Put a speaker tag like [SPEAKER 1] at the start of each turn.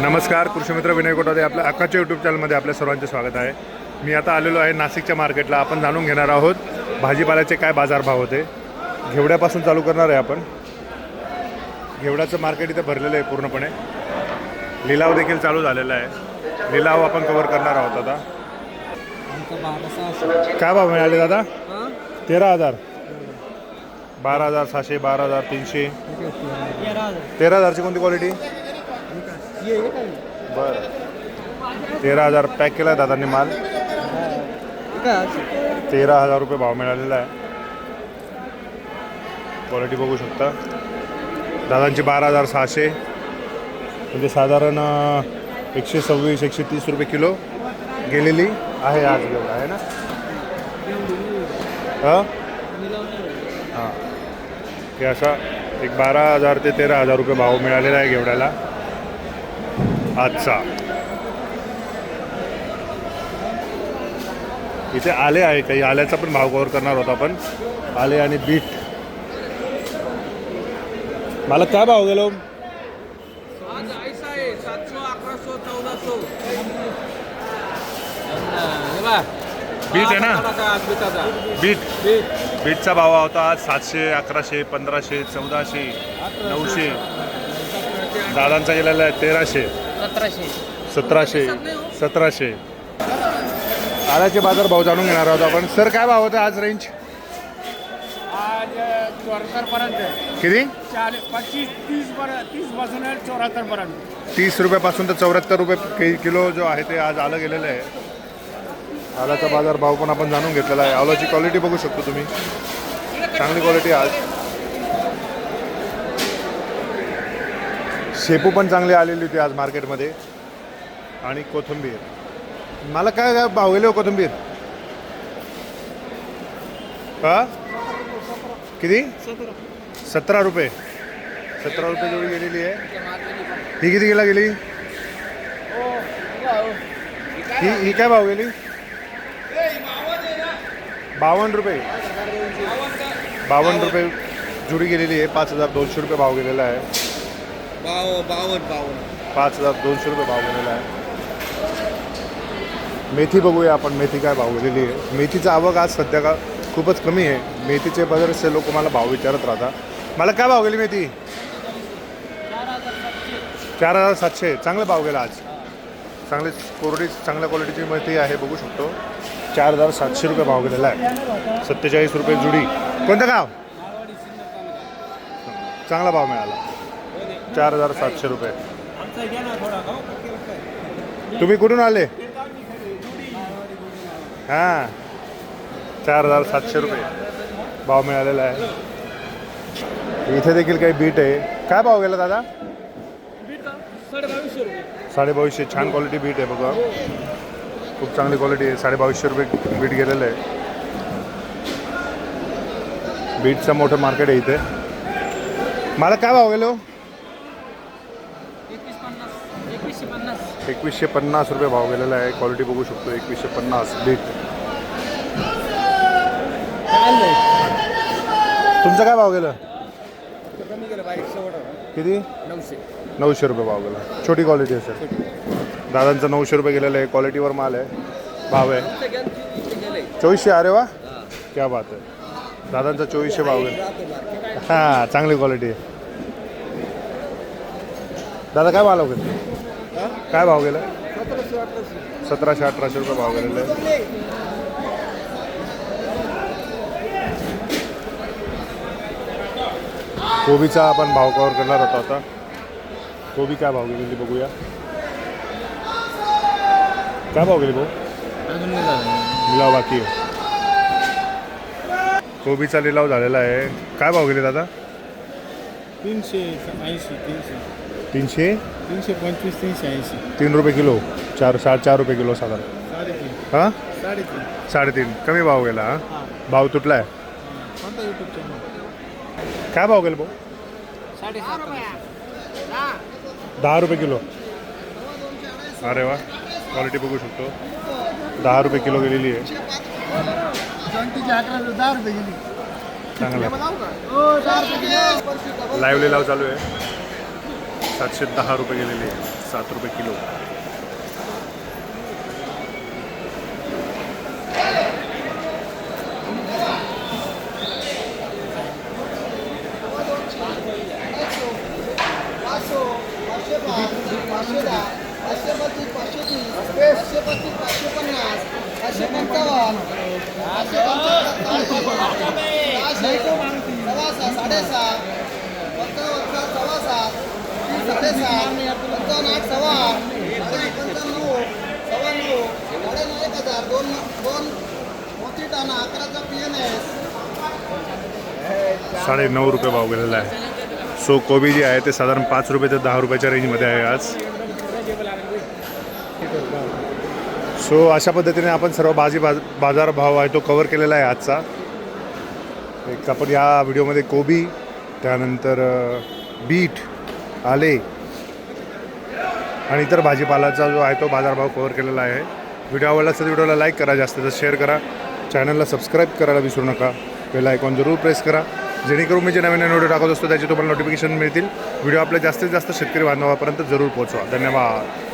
[SPEAKER 1] नमस्कार कृषीमित्र विनय कोटादे आपल्या अक्काच्या यूट्यूब चॅनलमध्ये आपल्या सर्वांचे स्वागत आहे. मी आता आलेलो आहे नाशिकच्या मार्केटला आपण जाणून घेणार आहोत भाजीपाल्याचे काय बाजारभाव होते. घेवड्यापासून चालू करणार आहे आपण. घेवड्याचं मार्केट इथं भरलेलं आहे पूर्णपणे. लिलाव देखील चालू झालेला आहे. लिलाव आपण कव्हर करणार आहोत आता. काय भाव मिळाले दादा? तेरा हजार. बारा हजार सहाशे बारा हजार तीनशे.
[SPEAKER 2] तेरा
[SPEAKER 1] हजारची कोणती क्वालिटी बरं. तेरा हजार पॅक केला आहे दादांनी माल? तेरा हजार रुपये भाव मिळालेला आहे. क्वालिटी बघू शकता. दादांची बारा हजार सहाशे. म्हणजे साधारण एकशे सव्वीस एकशे तीस रुपये किलो गेलेली आहे आज घेऊन आहे ना? हां? हां. हे असा एक बारा हजार ते तेरा हजार रुपये भाव मिळालेला आहे घेवड्याला आजचा इथे आले आहे काही आल्याचा पण भाव कव्हर करणार होता आपण. आले आणि बीट मला काय भाव गेलो?
[SPEAKER 2] हे
[SPEAKER 1] बीट आहे ना? बीट बीटचा भाव होता आज सातशे अकराशे पंधराशे चौदाशे नऊशे. दादांचा गेलेला आहे तेराशे.
[SPEAKER 2] सतराशे.
[SPEAKER 1] सतराशे. सतराशे. आल्याचे बाजार भाव जाणून घेणार आहोत आपण. सर काय भाव होता आज रेंज
[SPEAKER 3] आज चौऱ्याहत्तर पर्यंत
[SPEAKER 1] किती?
[SPEAKER 3] चाळीस पच्चीस तीस पर्यंत तीसपासून चौऱ्याहत्तर पर्यंत
[SPEAKER 1] तीस रुपयापासून तर चौऱ्याहत्तर रुपये किलो जो आहे ते आज आलं गेलेलं आहे. आल्याचा बाजार भाव पण आपण जाणून घेतलेला आहे. आलाची क्वालिटी बघू शकतो तुम्ही. चांगली क्वालिटी आज. शेपू पण चांगली आलेली होती आज मार्केटमध्ये. आणि कोथिंबीर. मला काय काय भाव गेले हो कोथिंबीर? का किती? सतरा रुपये. सतरा रुपये जोडी गेलेली आहे. ही किती गेला गेली? ही ही काय भाव गेली? बावन्न रुपये. बावन्न रुपये जुडी गेलेली आहे. पाच हजार दोनशे रुपये भाव गेलेला आहे.
[SPEAKER 2] बाव बावन्न बावन्न.
[SPEAKER 1] पाच हजार दोनशे रुपये भाव गेलेला आहे. मेथी बघूया आपण मेथी काय भाव गेलेली आहे. मेथीचा आवक आज सध्या का खूपच कमी आहे. मेथीचे बरेचसे लोक मला भाव विचारत राहतात. मला काय भाव गेली मेथी? चार हजार सातशे. चांगला भाव गेला आज. चांगली कोरडी चांगल्या क्वालिटीची मेथी आहे बघू शकतो. चार हजार सातशे रुपये भाव गेलेला आहे. सत्तेचाळीस रुपये जुडी. कोणतं गाव? चांगला भाव मिळाला. चार हजार सातशे रुपये.
[SPEAKER 2] गाव
[SPEAKER 1] तुम्ही कुठून आले? हां. चार हजार सातशे रुपये. भाव मिळालेला आहे. इथे देखील काही बीट आहे. काय भाव गेला दादा?
[SPEAKER 2] साडेबावीसशे
[SPEAKER 1] छान क्वालिटी बीट आहे बघा. खूप चांगली क्वालिटी आहे. साडेबावीसशे रुपये बीट गेलेलं आहे. बीटचं मोठं मार्केट आहे इथे. मला काय भाव गेलो
[SPEAKER 2] एकवीस पन्नास एकवीसशे पन्नास.
[SPEAKER 1] एकवीसशे पन्नास रुपये भाव गेलेला आहे. क्वालिटी बघू शकतो. एकवीसशे पन्नास बीट तुमचं काय भाव गेलं? किती?
[SPEAKER 2] नऊशे.
[SPEAKER 1] रुपये भाव गेला. छोटी क्वालिटी आहे सर दादांचं नऊशे रुपये गेलेलं आहे. क्वालिटीवर माल आहे. भाव आहे. चोवीसशे अरे वा. क्या बात आहे. दादांचा चोवीसशे भाव गेला. हां चांगली क्वालिटी आहे. दादा काय भाव गेला? काय भाव गेला?
[SPEAKER 2] सतराशे अठराशे
[SPEAKER 1] रुपये भाव गेलेला आहे. कोबीचा आपण भाव कवर करणार होता आता. कोबी काय भाव गेलेली बघूया. काय भाव गेली भाऊ? लिलाव बाकी कोबीचा लिलाव झालेला आहे. काय भाव गेले दादा?
[SPEAKER 3] तीनशे ऐंशी तीनशे.
[SPEAKER 1] तीनशे?
[SPEAKER 3] तीनशे पंचवीस तीनशे ऐंशी.
[SPEAKER 1] तीन रुपये किलो. चार चार चार रुपये किलो साधारण.
[SPEAKER 3] साडेतीन.
[SPEAKER 1] हां?
[SPEAKER 3] साडेतीन.
[SPEAKER 1] साडेतीन. कमी भाव गेला हां?
[SPEAKER 3] हां.
[SPEAKER 1] भाव तुटला आहे
[SPEAKER 3] कोणता यूट्यूब चॅनल
[SPEAKER 1] काय भाव गेला भाऊ?
[SPEAKER 2] साडेसात
[SPEAKER 1] दहा रुपये किलो. अरे वा. क्वालिटी बघू शकतो. दहा रुपये किलो गेलेली आहे.
[SPEAKER 3] अकरा दहा रुपये गेली.
[SPEAKER 1] चांगलं.
[SPEAKER 3] हो दहा रुपये गेली
[SPEAKER 1] लाईव्ह लिलाव चालू आहे. सातशे दहा रुपये गेलेले सात रुपये किलो
[SPEAKER 4] पाचशे साडेसात पंचावन्न आठ सव्वा आठ साडेनऊ एक हजार दोन दोन मोठी अकराचा पी एन एस
[SPEAKER 1] साडे नऊ रुपये भाव गेलेला आहे. सो कोबी जे आहे ते साधारण पाच रुपये ते दहा रुपयाच्या रेंजमध्ये आहे आज. सो अशा पद्धतीने आपण सर्व भाजी बाज बाजार भाव आहे तो कवर केलेला आहे आजचा. एक आपण या व्हिडिओमध्ये कोबी त्यानंतर बीट आले. आणि इतर भाजीपालाचा जो आहे तो बाजारभाव कवर केलेला आहे. व्हिडिओ आवडला असेल तर व्हिडिओला लाईक करा जास्तीत जास्त शेअर करा. चॅनलला सबस्क्राईब करायला विसरू नका. बेल आयकॉन जरूर प्रेस करा. जेणेकरून मी जे नवीन नवीन व्हिडिओ टाकत असतो त्याचे तुम्हाला नोटिफिकेशन मिळतील. व्हिडिओ आपल्या जास्तीत जास्त शेतकरी बांधवापर्यंत जरूर पोहोचवा. धन्यवाद.